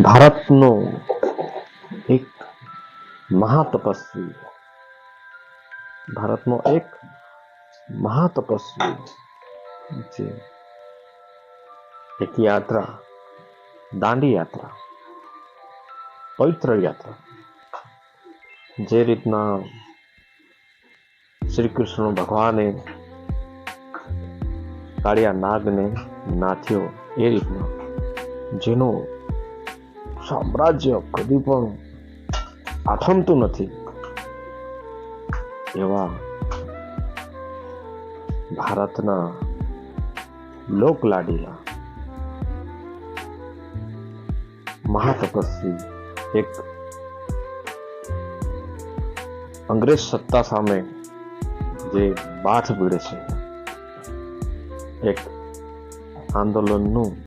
ભારતનો એક મહાતપસ્વી. ભારતનો એક મહાતપસ્વી જે એક યાત્રા, દાંડી યાત્રા, પવિત્ર યાત્રા. જે રીતના શ્રી કૃષ્ણ ભગવાને કાળિયા નાગને નાથ્યો એ રીતના જેનું સામ્રાજ્ય કદી પણ આથમતું નથી. એવા ભારતના લોકલાડીલા મહાતપસ્વી એક અંગ્રેજ સત્તા સામે જે બાથ ભીડે છે. એક આંદોલનનું